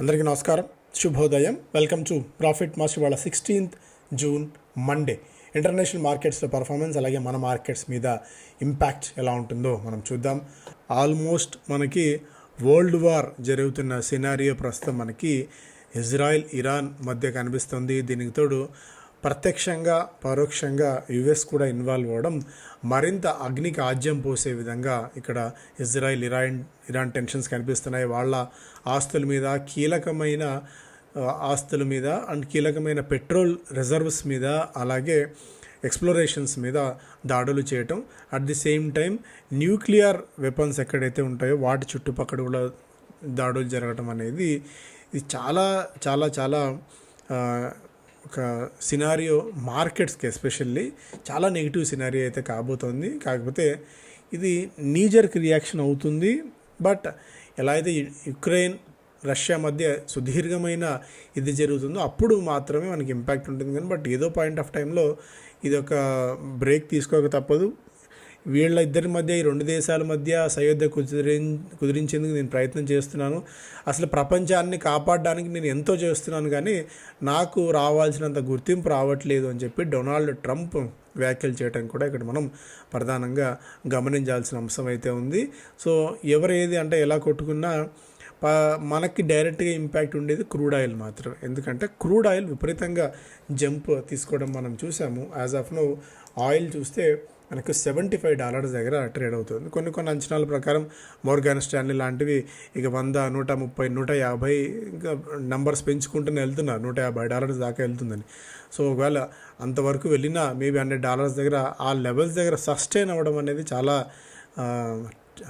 అందరికీ నమస్కారం. శుభోదయం. వెల్కమ్ టు ప్రాఫిట్ మాస్టర్ వాళ్ళ సిక్స్టీన్త్ జూన్ మండే ఇంటర్నేషనల్ మార్కెట్స్లో పర్ఫార్మెన్స్ అలాగే మన మార్కెట్స్ మీద ఇంపాక్ట్ ఎలా ఉంటుందో మనం చూద్దాం. ఆల్మోస్ట్ మనకి వరల్డ్ వార్ జరుగుతున్న సినారియో ప్రస్తుతం మనకి ఇజ్రాయెల్ ఇరాన్ మధ్య కనిపిస్తుంది. దీనికి తోడు ప్రత్యక్షంగా పరోక్షంగా యుఎస్ కూడా ఇన్వాల్వ్ అవ్వడం మరింత అగ్నికి ఆజ్యం పోసే విధంగా ఇక్కడ ఇజ్రాయెల్ ఇరాన్ ఇరాన్ టెన్షన్స్ కనిపిస్తున్నాయి. వాళ్ళ ఆస్తుల మీద కీలకమైన ఆస్తుల మీద అండ్ కీలకమైన పెట్రోల్ రిజర్వ్స్ మీద అలాగే ఎక్స్ప్లోరేషన్స్ మీద దాడులు చేయటం. At the same time nuclear weapons ఎక్కడైతే ఉంటాయో వాటి చుట్టుపక్కల కూడా దాడులు జరగటం అనేది ఇది చాలా చాలా చాలా ఒక సినారియో మార్కెట్స్కి ఎస్పెషల్లీ చాలా నెగిటివ్ సినారియో అయితే కాబోతోంది. కాకపోతే ఇది నీజర్క్ రియాక్షన్ అవుతుంది. బట్ ఎలా అయితే యుక్రెయిన్ రష్యా మధ్య సుదీర్ఘమైన ఇది జరుగుతుందో అప్పుడు మాత్రమే మనకి ఇంపాక్ట్ ఉంటుంది. కానీ బట్ ఏదో పాయింట్ ఆఫ్ టైంలో ఇది ఒక బ్రేక్ తీసుకోక తప్పదు. వీళ్ళ ఇద్దరి మధ్య ఈ రెండు దేశాల మధ్య సయోధ్య కుదిరి కుదిరించేందుకు నేను ప్రయత్నం చేస్తున్నాను. అసలు ప్రపంచాన్ని కాపాడడానికి నేను ఎంతో చేస్తున్నాను కానీ నాకు రావాల్సినంత గుర్తింపు రావట్లేదు అని చెప్పి డొనాల్డ్ ట్రంప్ వ్యాఖ్యలు చేయడం కూడా ఇక్కడ మనం ప్రధానంగా గమనించాల్సిన అంశం అయితే ఉంది. సో ఎవరు ఏది అంటే ఎలా కొట్టుకున్నా మనకి డైరెక్ట్గా ఇంపాక్ట్ ఉండేది క్రూడ్ ఆయిల్ మాత్రమే. ఎందుకంటే క్రూడ్ ఆయిల్ విపరీతంగా జంప్ తీసుకోవడం మనం చూసాము యాజ్ ఆఫ్ నో ఆయిల్ చూస్తే మనకు సెవెంటీ ఫైవ్ డాలర్స్ దగ్గర ట్రేడ్ అవుతుంది. కొన్ని కొన్ని అంచనాల ప్రకారం మోర్గాన్ స్టాన్లీ లాంటివి ఇక వంద నూట ముప్పై నూట యాభై ఇంకా నంబర్స్ పెంచుకుంటూనే వెళ్తున్నారు. నూట యాభై డాలర్స్ దాకా వెళ్తుందని. సో ఒకవేళ అంతవరకు వెళ్ళినా మేబీ హండ్రెడ్ డాలర్స్ దగ్గర ఆ లెవెల్స్ దగ్గర సస్టైన్ అవ్వడం అనేది చాలా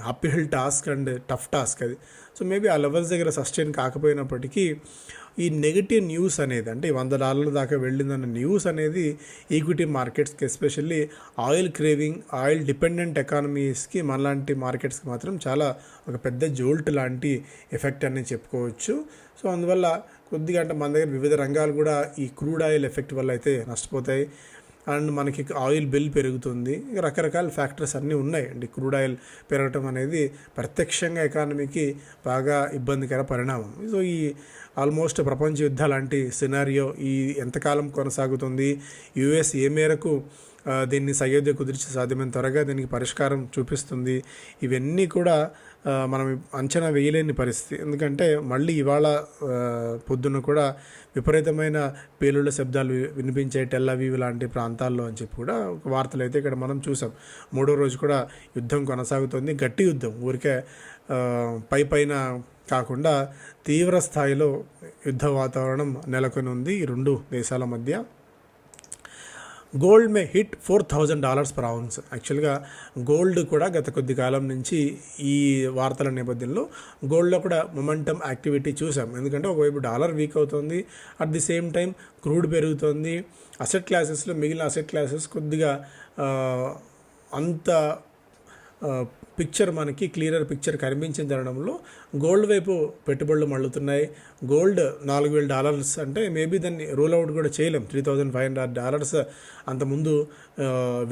uphill task and tough task అది. సో మేబీ ఆ లెవెల్స్ దగ్గర సస్టైన్ కాకపోయినప్పటికీ ఈ నెగిటివ్ న్యూస్ అనేది అంటే వంద డాలర్ల దాకా వెళ్ళిందన్న న్యూస్ అనేది equity మార్కెట్స్కి especially oil craving oil dependent ఎకానమీస్కి మనలాంటి మార్కెట్స్కి మాత్రం చాలా ఒక పెద్ద జోల్ట్ లాంటి ఎఫెక్ట్ అనేది చెప్పుకోవచ్చు. సో అందువల్ల కొద్దిగా అంటే మన దగ్గర వివిధ రంగాలు కూడా ఈ క్రూడ్ ఆయిల్ ఎఫెక్ట్ వల్ల అయితే నష్టపోతాయి. అండ్ మనకి ఆయిల్ బిల్ పెరుగుతుంది. రకరకాల ఫ్యాక్టర్స్ అన్నీ ఉన్నాయి అండి క్రూడ్ ఆయిల్ పెరగటం అనేది ప్రత్యక్షంగా ఎకానమీకి బాగా ఇబ్బందికర పరిణామం. సో ఈ ఆల్మోస్ట్ ప్రపంచ యుద్ధ లాంటి సినారియో ఈ ఎంతకాలం కొనసాగుతుంది? యుఎస్ ఏ మేరకు దీన్ని సయోధ్య కుదిర్చి సాధ్యమైన త్వరగా దీనికి పరిష్కారం చూపిస్తుంది? ఇవన్నీ కూడా మనం అంచనా వేయలేని పరిస్థితి. ఎందుకంటే మళ్ళీ ఇవాళ పొద్దున్న కూడా విపరీతమైన పేలుళ్ళ శబ్దాలు వి- వినిపించే టెల్లవీవ్ లాంటి ప్రాంతాల్లో అని చెప్పి కూడా ఒక వార్తలు అయితే ఇక్కడ మనం చూసాం. మూడో రోజు కూడా యుద్ధం కొనసాగుతుంది. గట్టి యుద్ధం. ఊరికే పై పైన కాకుండా తీవ్ర స్థాయిలో యుద్ధ వాతావరణం నెలకొని ఉంది ఈ రెండు దేశాల మధ్య gold may hit four thousand dollars per ounce యాక్చువల్గా గోల్డ్ కూడా గత కొద్ది కాలం నుంచి ఈ వార్తల నేపథ్యంలో గోల్డ్లో కూడా మొమెంటమ్ యాక్టివిటీ చూసాం. ఎందుకంటే ఒకవైపు డాలర్ వీక్ అవుతుంది at the same time crude పెరుగుతుంది అసెట్ క్లాసెస్లో మిగిలిన అసెట్ క్లాసెస్ కొద్దిగా అంత పిక్చర్ మనకి క్లియర్ పిక్చర్ కనిపించిన తరుణంలో గోల్డ్ వైపు పెట్టుబడులు మళ్ళుతున్నాయి. గోల్డ్ నాలుగు వేల డాలర్స్ అంటే మేబీ దాన్ని రూల్ అవుట్ కూడా చేయలేం. Three thousand five hundred dollars అంతకుముందు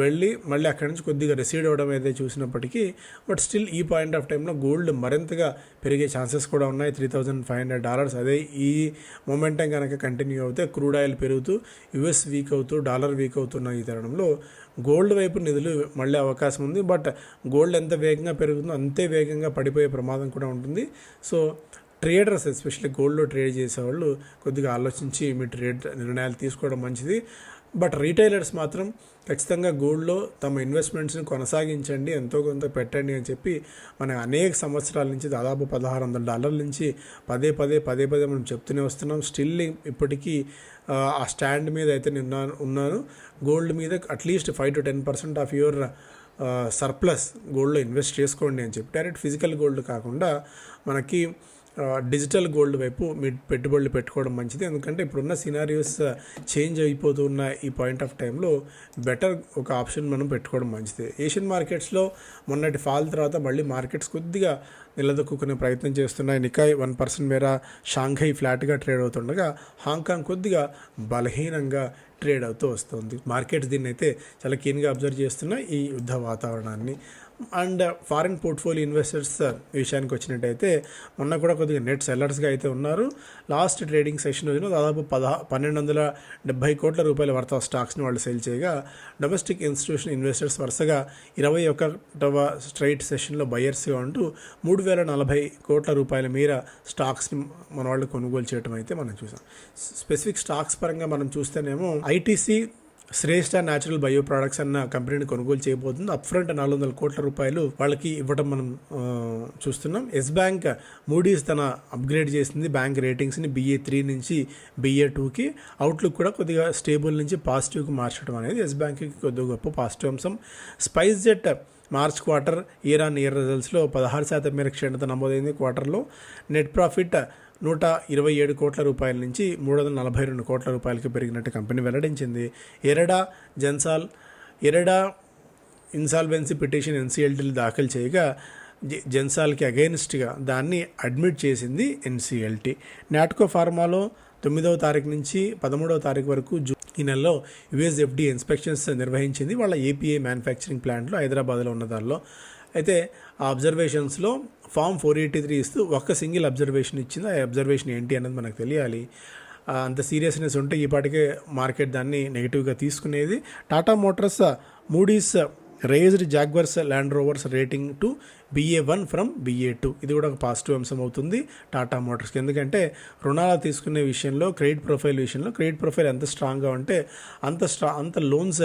వెళ్ళి మళ్ళీ అక్కడి నుంచి కొద్దిగా రిసీడ్ అవ్వడం అయితే చూసినప్పటికీ బట్ స్టిల్ ఈ పాయింట్ ఆఫ్ టైంలో గోల్డ్ మరింతగా పెరిగే ఛాన్సెస్ కూడా ఉన్నాయి. Three thousand five hundred dollars అదే ఈ మొమెంటం కనుక కంటిన్యూ అవుతే క్రూడ్ ఆయిల్ పెరుగుతూ యుఎస్ వీక్ అవుతూ డాలర్ వీక్ అవుతున్న ఈ తరుణంలో గోల్డ్ వైపు నిధులు మళ్ళీ అవకాశం ఉంది. బట్ గోల్డ్ ఎంత వేగంగా పెరుగుతుందో అంతే వేగంగా పడిపోయే ప్రమాదం కూడా ఉంటుంది. సో ట్రేడర్స్ ఎస్పెషల్లీ గోల్డ్లో ట్రేడ్ చేసేవాళ్ళు కొద్దిగా ఆలోచించి మీ ట్రేడ్ నిర్ణయాలు తీసుకోవడం మంచిది. బట్ రీటైలర్స్ మాత్రం ఖచ్చితంగా గోల్డ్లో తమ ఇన్వెస్ట్మెంట్స్ని కొనసాగించండి ఎంతో కొంత పెట్టండి అని చెప్పి మన అనేక సంవత్సరాల నుంచి దాదాపు పదహారు వందల డాలర్ల నుంచి పదే పదే పదే పదే మనం చెప్తూనే వస్తున్నాం. స్టిల్ ఇప్పటికీ ఆ, స్టాండ్ మీద అయితే నేను ఉన్నాను- ఉన్నాను. గోల్డ్ మీద at least five to ten percent of your surplus గోల్డ్లో ఇన్వెస్ట్ చేసుకోండి అని చెప్పి. డైరెక్ట్ ఫిజికల్ గోల్డ్ కాకుండా మనకి డిజిటల్ గోల్డ్ వైపు మీ పెట్టుబడులు పెట్టుకోవడం మంచిది. ఎందుకంటే ఇప్పుడున్న సినారియోస్ చేంజ్ అయిపోతున్న ఈ పాయింట్ ఆఫ్ టైంలో బెటర్ ఒక ఆప్షన్ మనం పెట్టుకోవడం మంచిది. ఏషియన్ మార్కెట్స్లో మొన్నటి ఫాల్ తర్వాత మళ్ళీ మార్కెట్స్ కొద్దిగా నిలదొక్కునే ప్రయత్నం చేస్తున్నాయి. నికాయ్ వన్ పర్సెంట్ మేర షాంఘై ఫ్లాట్గా ట్రేడ్ అవుతుండగా హాంకాంగ్ కొద్దిగా బలహీనంగా ట్రేడ్ అవుతూ వస్తుంది. మార్కెట్స్ దీన్ని అయితే చాలా కీన్గా అబ్జర్వ్ చేస్తున్న ఈ యుద్ధ వాతావరణాన్ని. అండ్ ఫారిన్ పోర్ట్ఫోలియో ఇన్వెస్టర్స్ విషయానికి వచ్చినట్టయితే మొన్న కూడా కొద్దిగా నెట్ సెల్లర్స్గా అయితే ఉన్నారు. లాస్ట్ ట్రేడింగ్ సెషన్ రోజున దాదాపు పదహా పన్నెండు వందల డెబ్బై కోట్ల రూపాయల వర్త స్టాక్స్ని వాళ్ళు సేల్ చేయగా డొమెస్టిక్ ఇన్స్టిట్యూషన్ ఇన్వెస్టర్స్ వరుసగా ఇరవై ఒకటవ స్ట్రైట్ సెషన్లో బయర్స్గా ఉంటూ మూడు వేల నలభై కోట్ల రూపాయల మేర స్టాక్స్ని మన వాళ్ళు కొనుగోలు చేయడం అయితే మనం చూసాం. స్పెసిఫిక్ స్టాక్స్ పరంగా మనం చూస్తేనేమో ITC Shreshta natural bio products అన్న కంపెనీని కొనుగోలు చేయబోతుంది. అప్ ఫ్రంట్ నాలుగు వందల కోట్ల రూపాయలు వాళ్ళకి ఇవ్వడం మనం చూస్తున్నాం. ఎస్ బ్యాంక్ మూడీస్ తన అప్గ్రేడ్ చేసింది బ్యాంక్ రేటింగ్స్ని బిఏ త్రీ నుంచి బిఏ టూకి. అవుట్లుక్ కూడా కొద్దిగా స్టేబుల్ నుంచి పాజిటివ్కి మార్చడం అనేది ఎస్ బ్యాంక్కి కొద్దిగా గొప్ప పాజిటివ్ అంశం. SpiceJet March quarter year on year రిజల్ట్స్లో పదహారు శాతం మేర క్షీణత నమోదైంది క్వార్టర్లో. నెట్ ప్రాఫిట్ నూట ఇరవై ఏడు కోట్ల రూపాయల నుంచి మూడు వందల నలభై రెండు కోట్ల రూపాయలకి పెరిగినట్టు కంపెనీ వెల్లడించింది. ఎరడా జెన్సాల్ ఎరడా ఇన్సాల్వెన్సీ పిటిషన్ ఎన్సీఎల్టీలు దాఖలు చేయగా జె- జెన్సాల్కి అగెయిన్స్ట్గా దాన్ని అడ్మిట్ చేసింది ఎన్సీఎల్టీ. నాట్కో ఫార్మాలో తొమ్మిదవ తారీఖు నుంచి పదమూడవ తారీఖు వరకు జూ ఈ నెలలో యుఎస్ఎఫ్డి ఇన్స్పెక్షన్స్ నిర్వహించింది. వాళ్ళ ఏపీఐ మ్యానుఫ్యాక్చరింగ్ ప్లాంట్లో హైదరాబాద్లో ఉన్న దానిలో అయితే ఆ అబ్జర్వేషన్స్లో ఫామ్ ఫోర్ ఎయిటీ త్రీ ఇస్తూ ఒక్క సింగిల్ అబ్జర్వేషన్ ఇచ్చింది? ఆ అబ్జర్వేషన్ ఏంటి అనేది మనకు తెలియాలి. అంత సీరియస్నెస్ ఉంటే ఈ పాటికే మార్కెట్ దాన్ని నెగిటివ్గా తీసుకునేది. Tata Motors Moody's raised Jaguars Land Rovers rating to Ba one from Ba two ఇది కూడా ఒక పాజిటివ్ అంశం అవుతుంది టాటా మోటార్స్కి ఎందుకంటే రుణాలు తీసుకునే విషయంలో క్రెడిట్ ప్రొఫైల్ విషయంలో క్రెడిట్ ప్రొఫైల్ ఎంత స్ట్రాంగ్గా ఉంటే అంత స్ట్రా అంత లోన్స్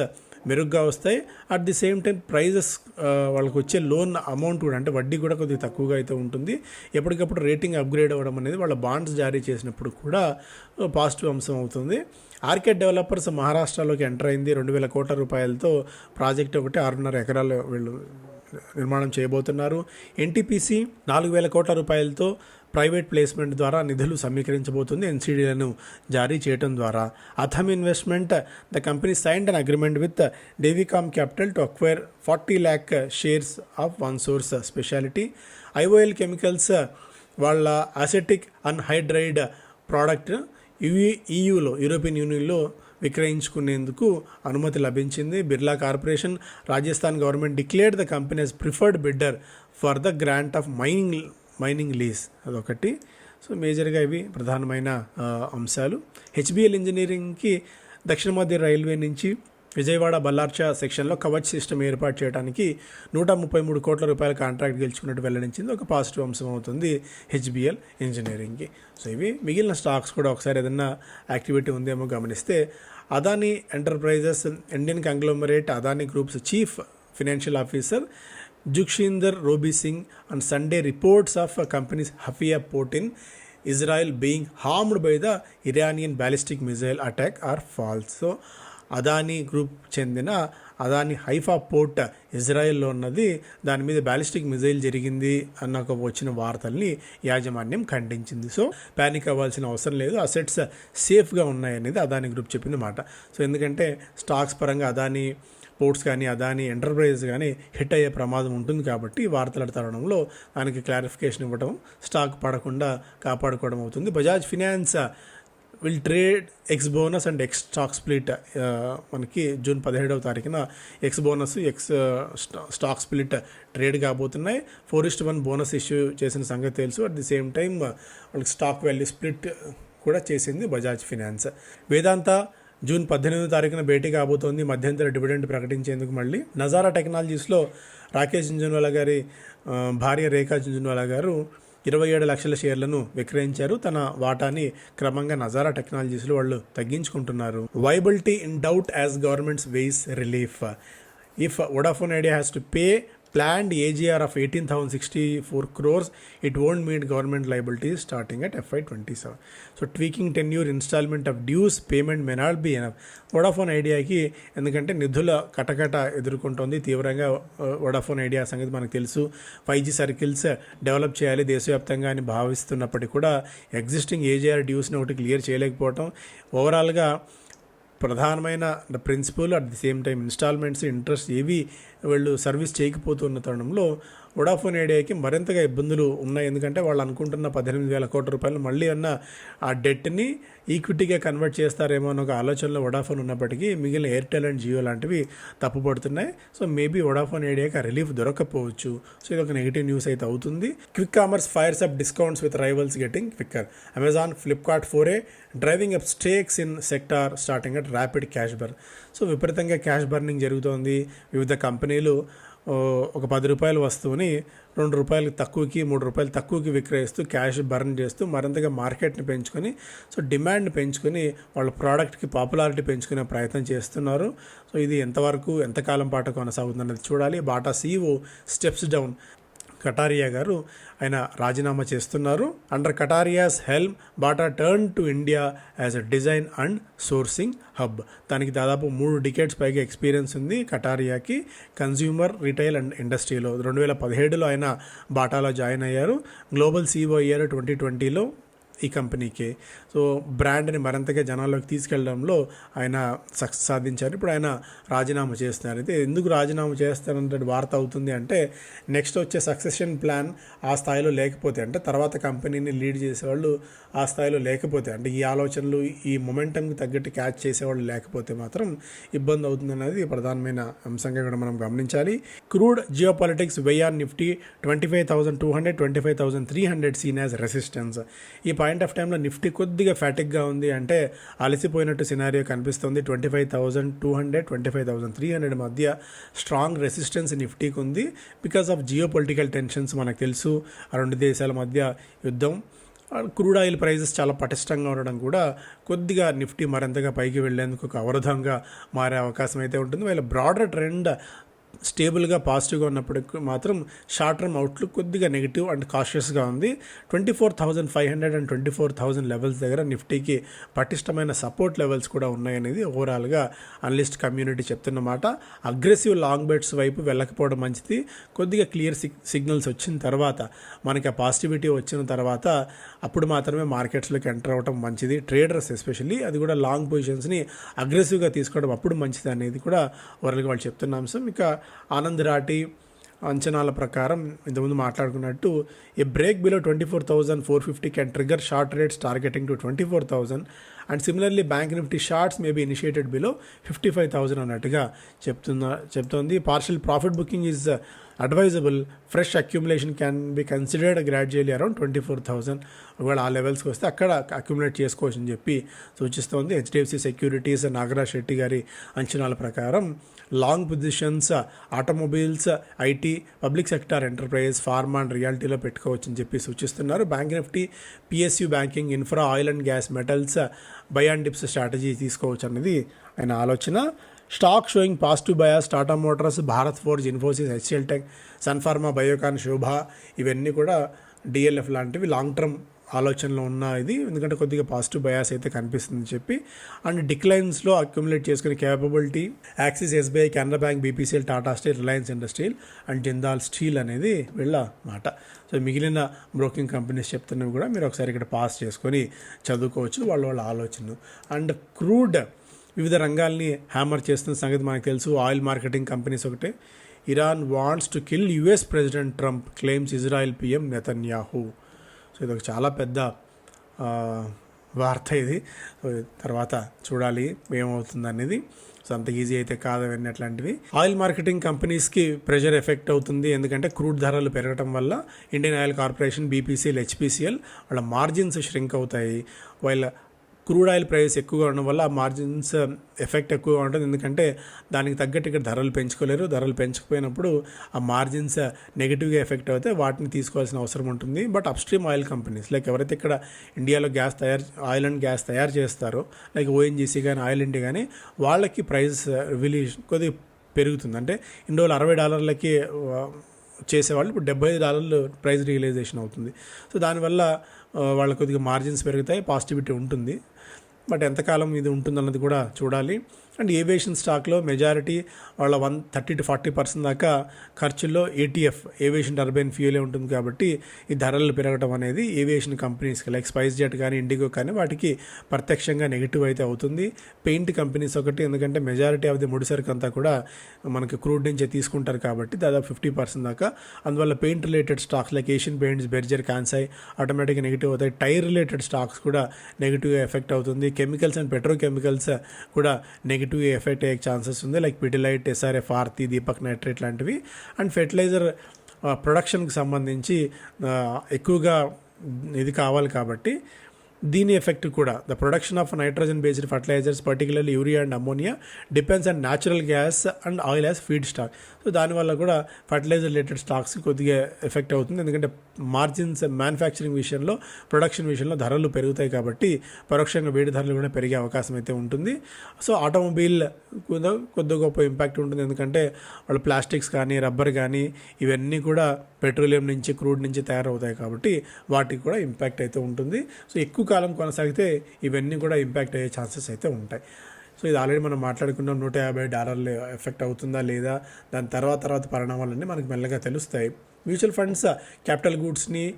మెరుగ్గా వస్తాయి. At the same time prices వాళ్ళకి వచ్చే లోన్ అమౌంట్ కూడా అంటే వడ్డీ కూడా కొద్దిగా తక్కువగా అయితే ఉంటుంది. ఎప్పటికప్పుడు రేటింగ్ అప్గ్రేడ్ అవ్వడం అనేది వాళ్ళ బాండ్స్ జారీ చేసినప్పుడు కూడా పాజిటివ్ అంశం అవుతుంది. ఆర్కెట్ డెవలపర్స్ మహారాష్ట్రలోకి ఎంటర్ అయింది. రెండు వేల కోట్ల రూపాయలతో ప్రాజెక్ట్ ఒకటి ఆరున్నర ఎకరాలు వీళ్ళు నిర్మాణం చేయబోతున్నారు. ఎన్టీపీసీ నాలుగు వేల కోట్ల రూపాయలతో ప్రైవేట్ ప్లేస్మెంట్ ద్వారా నిధులు సమీకరించబోతుంది. ఎన్సీడీలను జారీ చేయడం ద్వారా. Authum investment the company signed an agreement with Devicom capital to acquire forty lakh shares of one source specialty. IOL chemicals వాళ్ళ అసెటిక్ అన్హైడ్రైడ్ ప్రోడక్ట్ యుఈ ఈయూలో యూరోపియన్ యూనియన్లో విక్రయించుకునేందుకు అనుమతి లభించింది. Birla corporation Rajasthan government declared the company preferred bidder for the grant of mining mining lease అదొకటి. So మేజర్గా ఇవి ప్రధానమైన అంశాలు. హెచ్బిఎల్ ఇంజనీరింగ్కి దక్షిణ మధ్య రైల్వే నుంచి విజయవాడ బల్లార్చా సెక్షన్లో కవచ్ సిస్టమ్ ఏర్పాటు చేయడానికి నూట ముప్పై మూడు కోట్ల రూపాయల కాంట్రాక్ట్ గెలుచుకున్నట్టు వెల్లడించింది. ఒక పాజిటివ్ అంశం అవుతుంది హెచ్బిఎల్ ఇంజనీరింగ్కి సో ఇవి మిగిలిన స్టాక్స్ కూడా ఒకసారి ఏదన్నా యాక్టివిటీ ఉందేమో గమనిస్తే Adani enterprises Indian conglomerate Adani groups chief financial officer Jugeshinder Robbie Singh and Sunday reports of companies Haifa port in Israel being harmed by the Iranian ballistic missile attack are false so Adani group చెందిన Adani Haifa port ఇజ్రాయెల్లో ఉన్నది. దాని మీద ballistic missile జరిగింది అన్న ఒక వచ్చిన వార్తల్ని యాజమాన్యం ఖండించింది. సో ప్యానిక్ అవ్వాల్సిన అవసరం లేదు. అసెట్స్ సేఫ్గా ఉన్నాయనేది అదానీ గ్రూప్ చెప్పిన మాట. సో ఎందుకంటే స్టాక్స్ పరంగా అదానీ పోర్ట్స్ కానీ అదాని ఎంటర్ప్రైజెస్ కానీ హిట్ అయ్యే ప్రమాదం ఉంటుంది కాబట్టి వార్తల తరుణంలో దానికి క్లారిఫికేషన్ ఇవ్వడం స్టాక్ పడకుండా కాపాడుకోవడం అవుతుంది. Bajaj finance will trade ex bonus and ex stock split మనకి జూన్ పదిహేడవ తారీఖున ex bonus ex stock split trade కాబోతున్నాయి. Four is to one bonus issue చేసిన సంగతి తెలుసు. అట్ ది సేమ్ టైం వాళ్ళకి స్టాక్ వాల్యూ స్ప్లిట్ కూడా చేసింది బజాజ్ ఫినాన్స్. వేదాంత జూన్ పద్దెనిమిదో తారీఖున భేటీ కాబోతోంది. మధ్యంతర డివిడెండ్ ప్రకటించేందుకు మళ్ళీ నజారా టెక్నాలజీస్లో రాకేష్ జుంజున్వాలా గారి భార్య రేఖా జుంజున్వాలా గారు ఇరవై ఏడు లక్షల షేర్లను విక్రయించారు. తన వాటాని క్రమంగా నజారా టెక్నాలజీస్లో వాళ్ళు తగ్గించుకుంటున్నారు. Viability in doubt as governments weighs relief if Vodafone Idea has to pay planned AGR of 18,064 crores, it won't meet government liabilities starting at FY27. So tweaking tenure installment of dues payment may not be enough. Vodafone ఐడియాకి ఎందుకంటే నిధుల కటకట ఎదుర్కొంటోంది తీవ్రంగా Vodafone idea సంగతి మనకు తెలుసు five G circles develop చేయాలి దేశవ్యాప్తంగా అని భావిస్తున్నప్పటికీ కూడా ఎగ్జిస్టింగ్ ఏజీఆర్ డ్యూస్ని ఒకటి క్లియర్ చేయలేకపోవటం ఓవరాల్గా ప్రధానమైన principal at the same time instalments interest ఏవి వీళ్ళు సర్వీస్ చేయకపోతున్న తరుణంలో వొడాఫోన్ ఐడియాకి మరింతగా ఇబ్బందులు ఉన్నాయి. ఎందుకంటే వాళ్ళు అనుకుంటున్న పద్దెనిమిది వేల కోట్ల రూపాయలు మళ్ళీ అన్న ఆ డెట్ని ఈక్విటీగా కన్వర్ట్ చేస్తారేమో అని ఒక ఆలోచనలో వొడాఫోన్ ఉన్నప్పటికీ మిగిలిన ఎయిర్టెల్ అండ్ జియో లాంటివి తప్పుపడుతున్నాయి. సో మేబీ వొడాఫోన్ ఐడియాకి ఆ రిలీఫ్ దొరకకపోవచ్చు సో ఇది ఒక నెగిటివ్ న్యూస్ అయితే అవుతుంది. Quick commerce fires up discounts with rivals getting quicker. Amazon Flipkart for a driving up stakes in sector starting at rapid cash burn so విపరీతంగా cash burning జరుగుతోంది. వివిధ కంపెనీలు ఒక పది రూపాయల వస్తువుని రెండు రూపాయలు తక్కువకి మూడు రూపాయలు తక్కువకి విక్రయిస్తూ క్యాష్ బర్న్ చేస్తూ మరింతగా మార్కెట్ని పెంచుకొని సో డిమాండ్ పెంచుకొని వాళ్ళ ప్రోడక్ట్కి పాపులారిటీ పెంచుకునే ప్రయత్నం చేస్తున్నారు. సో ఇది ఎంతవరకు ఎంతకాలం పాటు కొనసాగుతుందన్నది చూడాలి. Bata CEO steps down. Kataria garu ఆయన రాజీనామా చేస్తున్నారు. Under Kataria's helm Bata turn to India as a design and sourcing hub దానికి దాదాపు మూడు డికెట్స్ పైగా ఎక్స్పీరియన్స్ ఉంది కటారియాకి. కన్జ్యూమర్ రిటైల్ అండ్ ఇండస్ట్రీలో రెండు వేల పదిహేడులో ఆయన బాటాలో జాయిన్ అయ్యారు. గ్లోబల్ సీఓ ఇయర్ ట్వంటీ ట్వంటీలో ఈ కంపెనీకి. సో బ్రాండ్ని మరింతగా జనాల్లోకి తీసుకెళ్ళడంలో ఆయన సక్సెస్ సాధించారు. ఇప్పుడు ఆయన రాజీనామా చేస్తున్నారు. అయితే ఎందుకు రాజీనామా చేస్తారంటే వార్త అవుతుంది అంటే నెక్స్ట్ వచ్చే సక్సెషన్ ప్లాన్ ఆ స్థాయిలో లేకపోతే అంటే తర్వాత కంపెనీని లీడ్ చేసేవాళ్ళు ఆ స్థాయిలో లేకపోతే అంటే ఈ ఆలోచనలు ఈ మొమెంటంకి తగ్గట్టు క్యాచ్ చేసేవాళ్ళు లేకపోతే మాత్రం ఇబ్బంది అవుతుంది అనేది ప్రధానమైన అంశంగా కూడా మనం గమనించాలి. Crude geopolitics వెయ్యార్ Nifty twenty five thousand two hundred twenty five thousand three hundred seen as resistance. ఈ పాయింట్ ఆఫ్ టైంలో నిఫ్టీ కొద్దిగా ఫ్యాటిక్గా ఉంది. అంటే అలసిపోయినట్టు సినారియో కనిపిస్తుంది. Twenty five thousand two hundred twenty five thousand three hundred మధ్య strong resistance నిఫ్టీకి ఉంది. Because of geopolitical tensions మనకు తెలుసు. ఆ రెండు దేశాల మధ్య యుద్ధం. క్రూడ్ ఆయిల్ ప్రైజెస్ చాలా పటిష్టంగా ఉండడం కూడా కొద్దిగా నిఫ్టీ మరింతగా పైకి వెళ్ళేందుకు ఒక అవరోధంగా మారే అవకాశం అయితే ఉంటుంది. వీళ్ళ బ్రాడర్ ట్రెండ్ స్టేబుల్గా పాజిటివ్గా ఉన్నప్పటికీ మాత్రం షార్ట్ టర్మ్ అవుట్లుక్ కొద్దిగా నెగిటివ్ అండ్ కాషియస్గా ఉంది. Twenty four thousand five hundred and twenty four thousand levels దగ్గర నిఫ్టీకి పటిష్టమైన సపోర్ట్ లెవెల్స్ కూడా ఉన్నాయనేది ఓవరాల్గా అనలిస్ట్ కమ్యూనిటీ చెప్తున్నమాట అగ్రెసివ్ లాంగ్ బెట్స్ వైపు వెళ్ళకపోవడం మంచిది. కొద్దిగా క్లియర్ సిగ్నల్స్ వచ్చిన తర్వాత మనకి ఆ పాజిటివిటీ వచ్చిన తర్వాత అప్పుడు మాత్రమే మార్కెట్స్లోకి ఎంటర్ అవ్వడం మంచిది. ట్రేడర్స్ ఎస్పెషల్లీ అది కూడా లాంగ్ పొజిషన్స్ని అగ్రెసివ్గా తీసుకోవడం అప్పుడు మంచిది అనేది కూడా ఓవరాల్గా వాళ్ళు చెప్తున్న అంశం. ఇక ఆనంద్ రాటి అంచనాల ప్రకారం ఇంతకుముందు మాట్లాడుకున్నట్టు a break below twenty four thousand four fifty can trigger short rates targeting to twenty four thousand and similarly bank Nifty shorts maybe initiated below fifty five thousand అన్నట్టుగా చెప్తున్న చెప్తోంది. Partial profit booking is advisable fresh accumulation can be considered gradually around twenty four thousand ఒకవేళ ఆ లెవెల్స్కి వస్తే అక్కడ accumulate చేసుకోవచ్చు అని చెప్పి సూచిస్తోంది. హెచ్డిఎఫ్సి సెక్యూరిటీస్ నాగరాజ్ శెట్టి గారి అంచనాల ప్రకారం long positions automobiles IT public sector enterprise pharma and రియాలిటీలో పెట్టుకోవచ్చు అని చెప్పి సూచిస్తున్నారు. Bank Nifty PSU banking infra oil and gas metals buy and dips strategy తీసుకోవచ్చు అనేది ఆయన ఆలోచన. Stock showing positive bias Tata Motors Bharat Forge Infosys HCL Tech Sun Pharma Biocon Sobha ఇవన్నీ కూడా డిఎల్ఎఫ్ లాంటివి లాంగ్ టర్మ్ ఆలోచనలో ఉన్న ఇది. ఎందుకంటే కొద్దిగా పాజిటివ్ బయాస్ అయితే కనిపిస్తుంది చెప్పి. అండ్ డిక్లైన్స్లో అక్యుములేట్ చేసుకునే capability Axis SBI Canara bank BPCL Tata steel Reliance industrial and Jindal steel అనేది వీళ్ళ మాట. సో మిగిలిన బ్రోకింగ్ కంపెనీస్ చెప్తున్నవి కూడా మీరు ఒకసారి ఇక్కడ పాస్ చేసుకొని చదువుకోవచ్చు. వాళ్ళ వాళ్ళ ఆలోచన అండ్ క్రూడ్ వివిధ రంగాల్ని హ్యామర్ చేస్తున్న సంగతి మనకు తెలుసు. ఆయిల్ మార్కెటింగ్ కంపెనీస్ ఒకటే. Iran wants to kill US president Trump claims Israel PM Netanyahu so ఇది ఒక చాలా పెద్ద వార్త ఇది. తర్వాత చూడాలి ఏమవుతుంది అనేది సో అంత ఈజీ అయితే కాదు అవన్నీ అట్లాంటివి. ఆయిల్ మార్కెటింగ్ కంపెనీస్కి ప్రెషర్ ఎఫెక్ట్ అవుతుంది. ఎందుకంటే క్రూడ్ ధరలు పెరగటం వల్ల Indian oil corporation BPCL HPCL వాళ్ళ మార్జిన్స్ ష్రింక్ అవుతాయి. వాళ్ళ క్రూడ్ ఆయిల్ ప్రైస్ ఎక్కువగా ఉండడం వల్ల ఆ మార్జిన్స్ ఎఫెక్ట్ ఎక్కువగా ఉంటుంది. ఎందుకంటే దానికి తగ్గట్టు ఇక్కడ ధరలు పెంచుకోలేరు. ధరలు పెంచకపోయినప్పుడు ఆ మార్జిన్స్ నెగిటివ్గా ఎఫెక్ట్ అవుతే వాటిని తీసుకోవాల్సిన అవసరం ఉంటుంది. But upstream oil companies like ఎవరైతే ఇక్కడ ఇండియాలో గ్యాస్ తయారు ఆయిల్ అండ్ గ్యాస్ తయారు చేస్తారో లైక్ ఓఎన్జీసీ కానీ ఆయిల్ ఇండియా కానీ వాళ్ళకి ప్రైస్ రిలీజ్ కొద్దిగా పెరుగుతుంది. అంటే ఇన్ని రోజులు అరవై డాలర్లకి చేసేవాళ్ళు ఇప్పుడు డెబ్బై ఐదు డాలర్లు ప్రైస్ రియలైజేషన్ అవుతుంది. సో దానివల్ల వాళ్ళ కొద్దిగా మార్జిన్స్ పెరుగుతాయి పాజిటివిటీ ఉంటుంది. బట్ ఎంతకాలం ఇది ఉంటుందన్నది కూడా చూడాలి. అండ్ ఏవియేషన్ స్టాక్లో మెజారిటీ వాళ్ళ one thirty to forty percent దాకా ఖర్చుల్లో ఏటీఎఫ్ ఏవియేషన్ టర్బైన్ ఫ్యూలే ఉంటుంది కాబట్టి ఈ ధరలు పెరగడం అనేది ఏవియేషన్ కంపెనీస్కి లైక్ స్పైస్ జెట్ కానీ ఇండిగో కానీ వాటికి ప్రత్యక్షంగా నెగిటివ్ అయితే అవుతుంది. పెయింట్ కంపెనీస్ ఒకటి ఎందుకంటే మెజారిటీ ఆఫ్ ది ముడిసరుకు అంతా కూడా మనకి క్రూడ్ నుంచే తీసుకుంటారు కాబట్టి దాదాపు ఫిఫ్టీ పర్సెంట్ దాకా. అందువల్ల paint related stocks like Asian paints Berger Kansai ఆటోమేటిక్గా నెగిటివ్ అవుతాయి. టైర్ రిలేటెడ్ స్టాక్స్ కూడా నెగిటివ్గా ఎఫెక్ట్ అవుతుంది. కెమికల్స్ అండ్ పెట్రోకెమికల్స్ కూడా నెగిటివ్ ఎఫెక్ట్ అయ్యే ఛాన్సెస్ ఉంది. Like Pidilite SRF Aarti Deepak nitrate లాంటివి. అండ్ ఫెర్టిలైజర్ ప్రొడక్షన్కి సంబంధించి ఎక్కువగా ఇది కావాలి కాబట్టి దీని ఎఫెక్ట్ కూడా. The production of nitrogen based fertilisers particularly urea and ammonia depends and natural gas and oil as feedstock. So దానివల్ల కూడా ఫర్టిలైజర్ రిలేటెడ్ స్టాక్స్ కొద్దిగా ఎఫెక్ట్ అవుతుంది. ఎందుకంటే మార్జిన్స్ మ్యానుఫ్యాక్చరింగ్ విషయంలో ప్రొడక్షన్ విషయంలో ధరలు పెరుగుతాయి కాబట్టి పరోక్షంగా వేడి ధరలు కూడా పెరిగే అవకాశం అయితే ఉంటుంది. సో ఆటోమొబైల్ కూడా కొద్ది గొప్ప ఇంపాక్ట్ ఉంటుంది. ఎందుకంటే వాళ్ళు ప్లాస్టిక్స్ కానీ రబ్బర్ కానీ ఇవన్నీ కూడా పెట్రోలియం నుంచి క్రూడ్ నుంచి తయారవుతాయి కాబట్టి వాటికి కూడా ఇంపాక్ట్ అయితే ఉంటుంది. సో ఎక్కువ కాలం కొనసాగితే ఇవన్నీ కూడా ఇంపాక్ట్ అయ్యే ఛాన్సెస్ అయితే ఉంటాయి. సో ఇది ఆల్రెడీ మనం మాట్లాడుకున్నాం నూట యాభై డాలర్లు ఎఫెక్ట్ అవుతుందా లేదా? దాని తర్వాత తర్వాత పరిణామాలన్నీ మనకు మెల్లగా తెలుస్తాయి. మ్యూచువల్ ఫండ్స్ క్యాపిటల్ గూడ్స్ని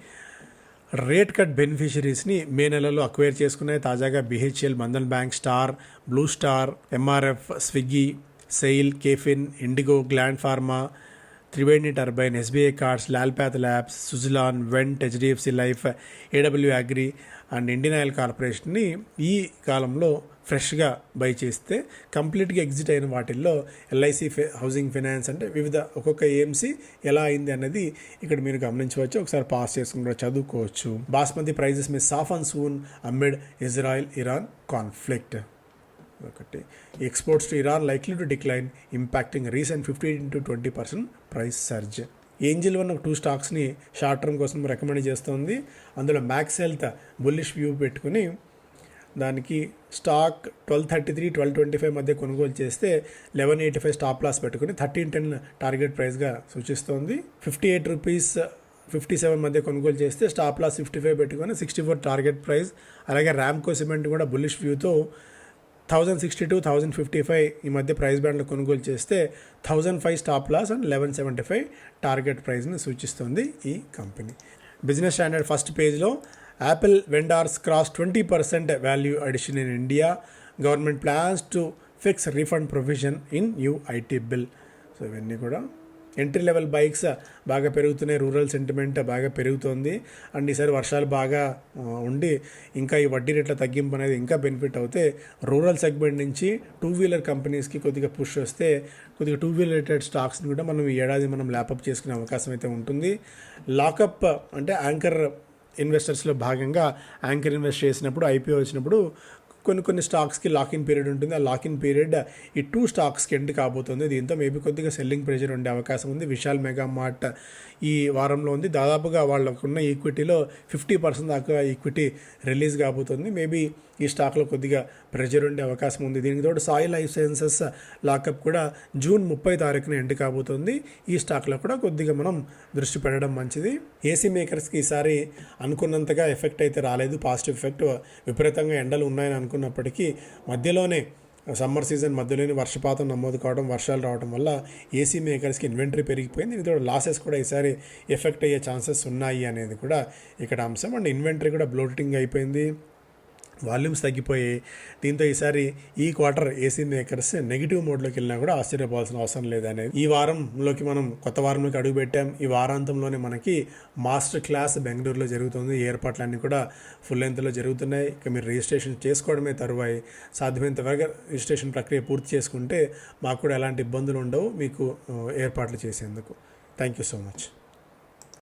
రేట్ కట్ బెనిఫిషరీస్ని మే నెలలో అక్వైర్ చేసుకున్నాయి. తాజాగా BHEL Bandhan bank star Blue Star MRF Swiggy SAIL KFin IndiGo Gland pharma Triveni turbine SBI cards Lalpath labs Suzlon went HDFC life AW agri and Indian oil కార్పొరేషన్ని ఈ కాలంలో ఫ్రెష్గా by చేస్తే కంప్లీట్గా exit అయిన వాటిల్లో LIC housing finance అంటే వివిధ ఒక్కొక్క ఏఎంసీ ఎలా అయింది అనేది ఇక్కడ మీరు గమనించవచ్చు. ఒకసారి పాస్ చేసుకుని కూడా చదువుకోవచ్చు. Basmati prices may soften soon amid Israel Iran conflict. ఒకటి. Exports to Iran likely to decline impacting recent fifteen to twenty percent price surge Angel one two స్టాక్స్ని short term కోసం రికమెండ్ చేస్తుంది. అందులో మ్యాక్స్ హెల్త్ బుల్లిష్ వ్యూ పెట్టుకుని దానికి stock twelve thirty three twelve twenty five మధ్య కొనుగోలు చేస్తే eleven eighty five stop loss పెట్టుకుని thirteen ten target ప్రైస్గా సూచిస్తోంది. Fifty eight rupees fifty seven మధ్య కొనుగోలు చేస్తే స్టాప్ లాస్ ఫిఫ్టీ ఫైవ్ పెట్టుకొని సిక్స్టీ ఫోర్ టార్గెట్ ప్రైస్ అలాగే ర్యామ్కో సిమెంట్ కూడా bullish వ్యూతో thousand sixty two thousand fifty five ఈ మధ్య ప్రైస్ బ్యాండ్లో కొనుగోలు చేస్తే thousand five stop loss and eleven seventy five target ప్రైస్ని సూచిస్తుంది ఈ కంపెనీ బిజినెస్ స్టాండర్డ్ ఫస్ట్ పేజ్లో Apple vendors cross twenty percent value addition in India government plans to fix refund provision in UIT IT bill so ఇవన్నీ కూడా entry level bikes బాగా పెరుగుతున్నాయి rural sentiment బాగా పెరుగుతోంది. And ఈసారి వర్షాలు బాగా ఉండి ఇంకా ఈ వడ్డీ రేట్ల తగ్గింపు అనేది ఇంకా బెనిఫిట్ అవుతే రూరల్ సెగ్మెంట్ నుంచి టూ వీలర్ కంపెనీస్కి కొద్దిగా పుష్ వస్తే కొద్దిగా టూ వీలర్ రిలేటెడ్ స్టాక్స్ని కూడా మనం ఈ ఏడాది మనం ల్యాపప్ చేసుకునే అవకాశం అయితే ఉంటుంది. లాకప్ అంటే యాంకర్ ఇన్వెస్టర్స్లో భాగంగా యాంకర్ ఇన్వెస్ట్ చేసినప్పుడు ఐపీఓ వచ్చినప్పుడు కొన్ని కొన్ని స్టాక్స్కి లాకిన్ పీరియడ్ ఉంటుంది. ఆ లాకిన్ పీరియడ్ ఈ టూ స్టాక్స్కి ఎండ్ కాబోతుంది. దీంతో మేబీ కొద్దిగా సెల్లింగ్ ప్రెషర్ ఉండే అవకాశం ఉంది. విశాల్ మెగా మార్ట్ ఈ వారంలో ఉంది. దాదాపుగా వాళ్ళకున్న ఈక్విటీలో ఫిఫ్టీ పర్సెంట్ దాకా ఈక్విటీ రిలీజ్ కాబోతుంది. మేబీ ఈ స్టాక్లో కొద్దిగా ప్రెజర్ ఉండే అవకాశం ఉంది. దీనికి తోడు సాయి లైఫ్ సైన్సెస్ లాకప్ కూడా జూన్ ముప్పై తారీఖున ఎండ్ కాబోతుంది. ఈ స్టాక్లో కూడా కొద్దిగా మనం దృష్టి పెట్టడం మంచిది. ఏసీ మేకర్స్కి ఈసారి అనుకున్నంతగా ఎఫెక్ట్ అయితే రాలేదు. పాజిటివ్ ఎఫెక్ట్ విపరీతంగా ఎండలు ఉన్నాయని అనుకున్నప్పటికీ మధ్యలోనే సమ్మర్ సీజన్ మధ్యలోనే వర్షపాతం నమోదు కావడం వర్షాలు రావడం వల్ల ఏసీ మేకర్స్కి ఇన్వెంటరీ పెరిగిపోయింది. దీనితో లాసెస్ కూడా ఈసారి ఎఫెక్ట్ అయ్యే ఛాన్సెస్ ఉన్నాయి అనేది కూడా ఇక్కడ అంశం. అండ్ ఇన్వెంటరీ కూడా బ్లోటింగ్ అయిపోయింది. వాల్యూమ్స్ తగ్గిపోయాయి దీంతో ఈసారి ఈ క్వార్టర్ ఏసీ మేకర్స్ నెగిటివ్ మోడ్లోకి వెళ్ళినా కూడా ఆశ్చర్యపోవాల్సిన అవసరం లేదనేది. ఈ వారంలోకి మనం కొత్త వారంలోకి అడుగుపెట్టాం ఈ వారాంతంలోనే మనకి మాస్టర్ క్లాస్ బెంగళూరులో జరుగుతుంది. ఏర్పాట్లన్నీ కూడా ఫుల్ లెంత్లో జరుగుతున్నాయి. ఇక మీరు రిజిస్ట్రేషన్ చేసుకోవడమే తరువాయి. సాధ్యమైనంత త్వరగా రిజిస్ట్రేషన్ ప్రక్రియ పూర్తి చేసుకుంటే మాకు కూడా ఎలాంటి ఇబ్బందులు ఉండవు. మీకు ఏర్పాట్లు చేసేందుకు. Thank you so much